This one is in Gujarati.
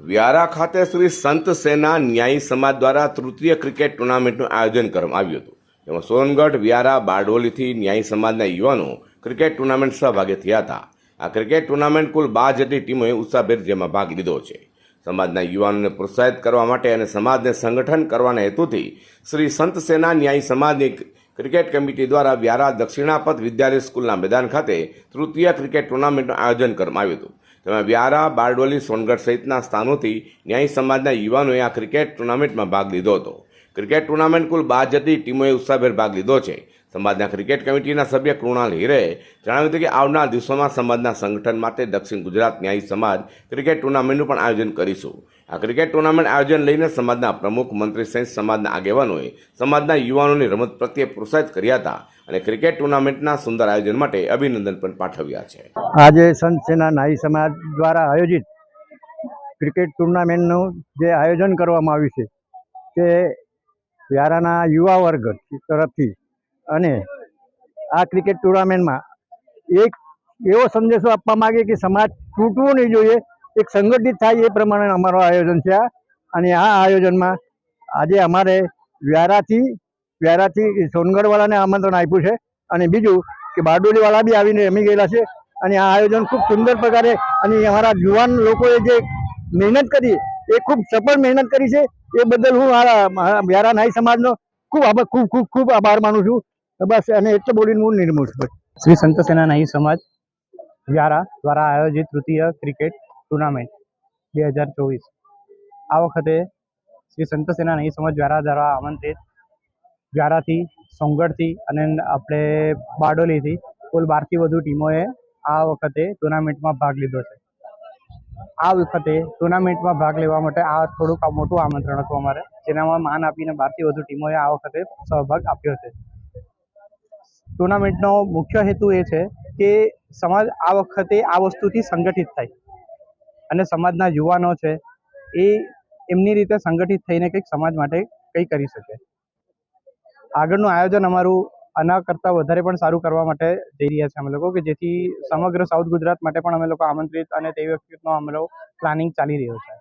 વ્યારા ખાતે શ્રી સંત સેના ન્યાયી સમાજ દ્વારા તૃતીય ક્રિકેટ ટુર્નામેન્ટનું આયોજન કરવામાં આવ્યું હતું. જેમાં સોનગઢ, વ્યારા, બારડોલીથી ન્યાયી સમાજના યુવાનો ક્રિકેટ ટુર્નામેન્ટ સહભાગી થયા હતા. આ ક્રિકેટ ટુર્નામેન્ટ કુલ બાર જેટલી ટીમોએ ઉત્સાહભેર જેમાં ભાગ લીધો છે. સમાજના યુવાનોને પ્રોત્સાહિત કરવા માટે અને સમાજને સંગઠન કરવાના હેતુથી શ્રી સંત સેના ન્યાયી સમાજની ક્રિકેટ કમિટી દ્વારા વ્યારા દક્ષિણાપથ વિદ્યાલય સ્કૂલના મેદાન ખાતે તૃતીય ક્રિકેટ ટુર્નામેન્ટનું આયોજન કરવામાં આવ્યું હતું. તેમાં વ્યારા, બારડોલી, સોનગઢ સહિતના સ્થાનોથી ન્યાયી સમાજના યુવાનોએ આ ક્રિકેટ ટુર્નામેન્ટમાં ભાગ લીધો હતો. ક્રિકેટ ટુર્નામેન્ટ કુલ બાર જેટલી ટીમોએ ઉત્સાહભેર ભાગ લીધો છે. સમાજના ક્રિકેટ કમિટીના સભ્ય કૃણાલ હિરે જણાવ્યું હતું કે આવનાર દિવસોમાં સમાજના સંગઠન માટે દક્ષિણ ગુજરાત ન્યાયી સમાજ ક્રિકેટ ટુર્નામેન્ટનું પણ આયોજન કરીશું. આ ક્રિકેટ ટુર્નામેન્ટ આયોજન લઈને સમાજના પ્રમુખ મંત્રી સહિત સમાજના આગેવાનોએ સમાજના યુવાનોની રમત પ્રત્યે પ્રોત્સાહિત કર્યા હતા અને ક્રિકેટ ટુર્નામેન્ટના સુંદર આયોજન માટે અભિનંદન પણ પાઠવ્યા છે. આજે સંત સેના નાઈ સમાજ દ્વારા આયોજિત ક્રિકેટ ટુર્નામેન્ટનું જે આયોજન કરવામાં આવ્યું છે, તે વ્યારાના યુવા વર્ગ તરફથી અને આ ક્રિકેટ ટુર્નામેન્ટમાં એક એવો સંદેશો આપવા માગે કે સમાજ તૂટવો નહીં જોઈએ એક સંગઠિત થાય એ પ્રમાણે અમારું આયોજન છે અને આ આયોજનમાં આજે અમારે વ્યારાથી વ્યારાથી સોનગઢવાળાને આમંત્રણ આપ્યું છે. અને બીજું કે બારડોલીવાળા બી આવીને રમી ગયેલા છે. અને આ આયોજન ખૂબ સુંદર પ્રકારે અને અમારા યુવાન લોકોએ જે મહેનત કરી, એ ખૂબ સફળ મહેનત કરી છે. એ બદલ હું મારા વ્યારા નાઈ સમાજનો ખૂબ આભાર, ખૂબ ખૂબ ખૂબ આભાર માનું છું. બસ અને એટલે બોલીને હું નિર્મૂળ છું. શ્રી સંત સેના નાઈ સમાજ વ્યારા દ્વારા આયોજિત તૃતીય ક્રિકેટ ટુર્નામેન્ટ બે હજાર ચોવીસ. આ વખતે શ્રી સંત સેના નાઈ સમાજ વ્યારા દ્વારા આમંત્રિત વ્યારાથી સોંગઢથી અને આપણે બારડોલીથી કુલ બારથી વધુ ટીમોએ આ વખતે ટુર્નામેન્ટમાં ભાગ લીધો છે. આ વખતે ટુર્નામેન્ટમાં ભાગ લેવા માટે આ થોડુંક મોટું આમંત્રણ હતું અમારે, જેનામાં માન આપીને બારથી વધુ ટીમોએ આ વખતે સહભાગ આપ્યો છે. ટુર્નામેન્ટનો મુખ્ય હેતુ એ છે કે સમાજ આ વખતે આ વસ્તુથી સંગઠિત થાય. અને સમાજના યુવાનો છે, એ એમની રીતે સંગઠિત થઈને કંઈક સમાજ માટે કંઈ કરી શકે. આગળનું આયોજન અમારું આના કરતાં વધારે પણ સારું કરવા માટે જઈ રહ્યા છે અમે લોકો, કે જેથી સમગ્ર સાઉથ ગુજરાત માટે પણ અમે લોકો આમંત્રિત અને તે વખતનો અમે પ્લાનિંગ ચાલી રહ્યો છે.